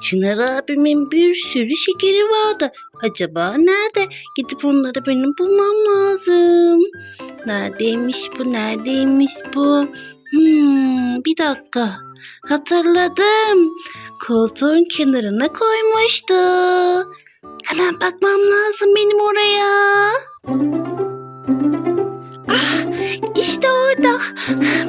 Çınar abimin bir sürü şekeri vardı. Acaba nerede? Gidip onları benim bulmam lazım. Neredeymiş bu? Neredeymiş bu? Hmm, bir dakika. Hatırladım. Koltuğun kenarına koymuştu. Hemen bakmam lazım benim oraya. İşte orada.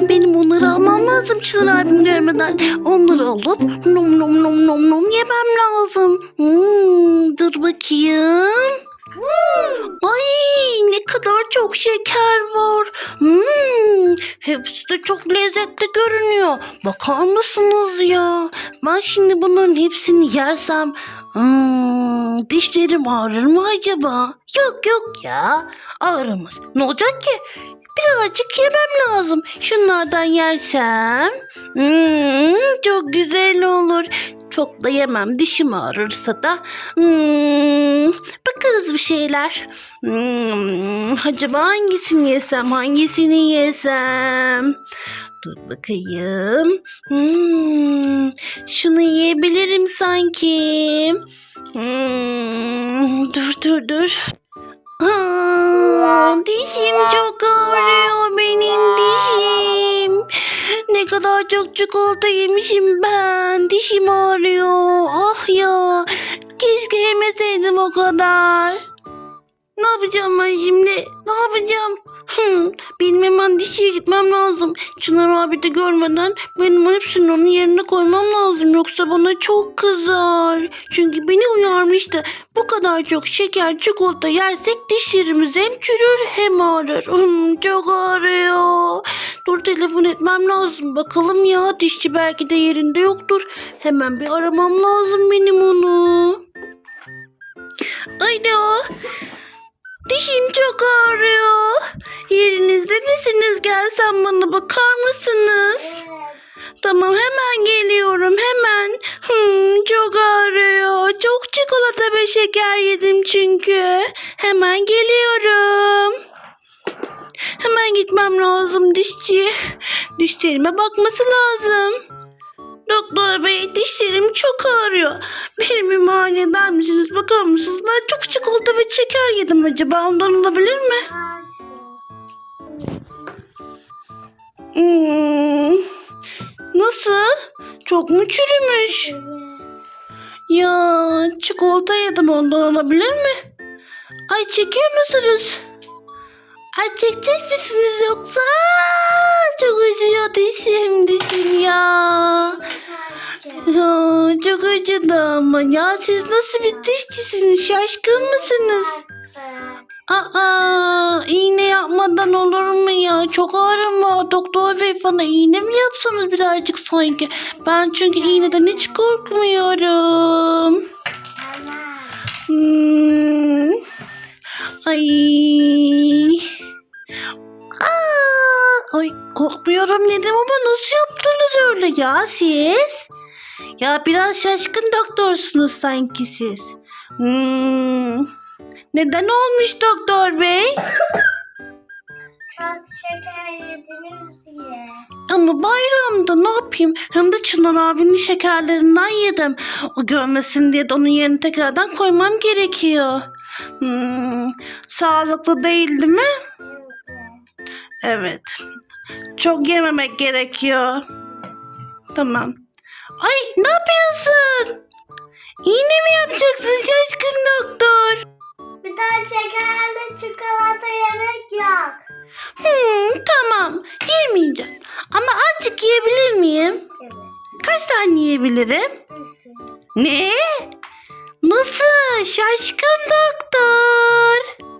Benim onları almam lazım Çınar abim görmeden. Onları alıp nom nom nom nom nom yemem lazım. Hmm, dur bakayım. Ay ne kadar çok şeker var. Hmm, hepsi de çok lezzetli görünüyor. Bakar mısınız ya? Ben şimdi bunların hepsini yersem hmm, dişlerim ağrır mı acaba? Yok yok ya ağrımaz. Ne olacak ki? Birazcık yemem lazım. Şunlardan yersem hmm, çok güzel olur. Çok da yemem dişim ağrırsa da hmm, bakarız bir şeyler. Hmm, acaba hangisini yesem hangisini yesem? Dur bakayım. Hmm, şunu yiyebilirim sanki. Hmm, dur dur dur. Aa, dişim çok ağrıyor benim dişim. Ne kadar çok çikolata yemişim ben. Dişim ağrıyor. Ah ya. Keşke yemeseydim o kadar. Ne yapacağım ben şimdi? Ne yapacağım? Hmm, benim hemen dişiye gitmem lazım. Çınar abi de görmeden benim hepsini onun yerine koymam lazım. Yoksa bana çok kızar. Çünkü beni uyarmıştı. Bu kadar çok şeker çikolata yersek dişlerimiz hem çürür hem ağrır. Hmm, çok ağrıyor. Dur telefon etmem lazım. Bakalım ya dişçi belki de yerinde yoktur. Hemen bir aramam lazım benim onu. Alo. Dişim çok ağrıyor. Yerinizde misiniz? Gelsem bana bakar mısınız? Tamam hemen geliyorum hemen. Hmm, çok ağrıyor. Çok çikolata ve şeker yedim çünkü. Hemen geliyorum. Hemen gitmem lazım dişçiye. Dişlerime bakması lazım. Doktor bey dişlerim çok ağrıyor. Beni bir muayene eder misiniz? Bakar mısınız? Ben çok çikolata ve şeker yedim acaba. Ondan olabilir mi? Hmm, nasıl? Çok mu çürümüş? Ya çikolata yedim ondan olabilir mi? Ay çekiyor musunuz? Ay çekecek misiniz yoksa? Çok acıyor dişim. Ya çok acıdı ama ya siz nasıl bir dişçisiniz şaşkın mısınız? Aa iğne yapmadan olur mu ya? Çok ağrım var. Doktor bey bana iğne mi yapsanız birazcık sanki? Ben çünkü iğneden hiç korkmuyorum. Hmm. Ay. Aa, ay korkmuyorum dedim ama nasıl yaptınız öyle ya siz? Ya biraz şaşkın doktorsunuz sanki siz. Hmm. Neden olmuş doktor bey? Çok şeker yediniz diye. Ama bayramda ne yapayım? Hem de Çınar abinin şekerlerinden yedim. O görmesin diye de onun yerine tekrardan koymam gerekiyor. Hmm, sağlıklı değil değil mi? Evet. Çok yememek gerekiyor. Tamam. Ay ne yapıyorsun? İğne mi yapacaksın şaşkın doktor? Bir daha şekerli çikolata yemek yok. Hmm, tamam yemeyeceğim. Ama azıcık yiyebilir miyim? Evet. Kaç tane yiyebilirim? Ne? Nasıl? Şaşkın doktor.